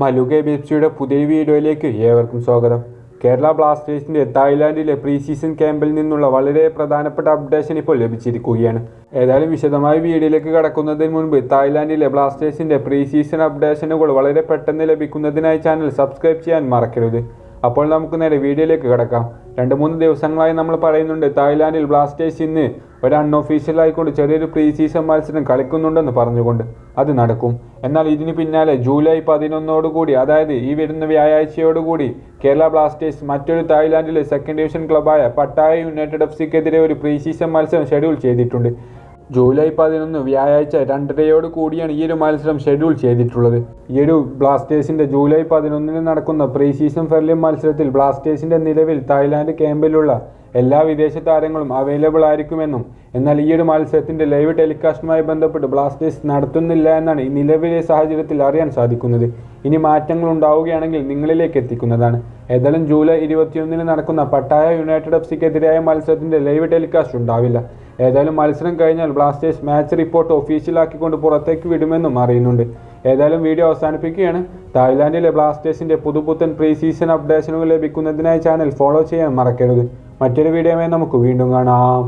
മലു ബിപ്സിയുടെ പുതിയ വീഡിയോയിലേക്ക് ഏവർക്കും സ്വാഗതം. കേരള ബ്ലാസ്റ്റേഴ്സിന്റെ തായ്ലാൻഡിലെ പ്രീ സീസൺ ക്യാമ്പിൽ നിന്നുള്ള വളരെ പ്രധാനപ്പെട്ട അപ്ഡേഷൻ ഇപ്പോൾ ലഭിച്ചിരിക്കുകയാണ്. ഏതായാലും വിശദമായ വീഡിയോയിലേക്ക് കടക്കുന്നതിന് മുൻപ് തായ്ലാൻഡിലെ ബ്ലാസ്റ്റേഴ്സിന്റെ പ്രീ സീസൺ അപ്ഡേഷനുകൾ വളരെ പെട്ടെന്ന് ലഭിക്കുന്നതിനായി ചാനൽ സബ്സ്ക്രൈബ് ചെയ്യാൻ മറക്കരുത്. അപ്പോൾ നമുക്ക് നേരെ വീഡിയോയിലേക്ക് കിടക്കാം. രണ്ട് മൂന്ന് ദിവസങ്ങളായി നമ്മൾ പറയുന്നുണ്ട് തായ്ലാൻഡിൽ ബ്ലാസ്റ്റേഴ്സ് ഇന്ന് ഒരു അൺഒഫീഷ്യൽ ആയിക്കൊണ്ട് ചെറിയൊരു പ്രീ സീസൺ മത്സരം കളിക്കുന്നുണ്ടെന്ന് പറഞ്ഞുകൊണ്ട് അത് നടക്കും. എന്നാൽ ഇതിന് പിന്നാലെ ജൂലൈ പതിനൊന്നോടുകൂടി അതായത് ഈ വരുന്ന വ്യാഴാഴ്ചയോടുകൂടി കേരള ബ്ലാസ്റ്റേഴ്സ് മറ്റൊരു തായ്ലാൻഡിലെ സെക്കൻഡ് ഡിവിഷൻ ക്ലബായ പട്ടായ യുണൈറ്റഡ് എഫ് സിക്കെതിരെ ഒരു പ്രീ സീസൺ മത്സരം ഷെഡ്യൂൾ ചെയ്തിട്ടുണ്ട്. ജൂലൈ പതിനൊന്ന് വ്യാഴാഴ്ച രണ്ടരയോട് കൂടിയാണ് ഈ ഒരു മത്സരം ഷെഡ്യൂൾ ചെയ്തിട്ടുള്ളത്. ഈ ഒരു ബ്ലാസ്റ്റേഴ്സിന്റെ ജൂലൈ പതിനൊന്നിന് നടക്കുന്ന പ്രീ സീസൺ ഫ്രണ്ട്ലി മത്സരത്തിൽ ബ്ലാസ്റ്റേഴ്സിന്റെ നിലവിൽ തായ്ലാന്റ് ക്യാമ്പിലുള്ള എല്ലാ വിദേശ താരങ്ങളും അവൈലബിൾ ആയിരിക്കുമെന്നും എന്നാൽ ഈ ഒരു മത്സരത്തിന്റെ ലൈവ് ടെലികാസ്റ്റുമായി ബന്ധപ്പെട്ട് ബ്ലാസ്റ്റേഴ്സ് നടത്തുന്നില്ല എന്നാണ് നിലവിലെ സാഹചര്യത്തിൽ അറിയാൻ സാധിക്കുന്നത്. ഇനി മാറ്റങ്ങൾ ഉണ്ടാവുകയാണെങ്കിൽ നിങ്ങളിലേക്ക് എത്തിക്കുന്നതാണ്. ഏതായാലും ജൂലൈ ഇരുപത്തിയൊന്നിന് നടക്കുന്ന പട്ടായ യുണൈറ്റഡ് എഫ് സിക്കെതിരായ മത്സരത്തിന്റെ ലൈവ് ടെലികാസ്റ്റ് ഉണ്ടാവില്ല. ഏതായാലും മത്സരം കഴിഞ്ഞാൽ ബ്ലാസ്റ്റേഴ്സ് മാച്ച് റിപ്പോർട്ട് ഒഫീഷ്യലാക്കിക്കൊണ്ട് പുറത്തേക്ക് വിടുമെന്നും അറിയുന്നുണ്ട്. ഏതായാലും വീഡിയോ അവസാനിപ്പിക്കുകയാണ്. തായ്ലാൻഡിലെ ബ്ലാസ്റ്റേഴ്സിന്റെ പുതുപുത്തൻ പ്രീ സീസൺ അപ്ഡേഷനുകൾ ലഭിക്കുന്നതിനായി ചാനൽ ഫോളോ ചെയ്യാൻ മറക്കരുത്. മറ്റൊരു വീഡിയോയുമായി നമുക്ക് വീണ്ടും കാണാം.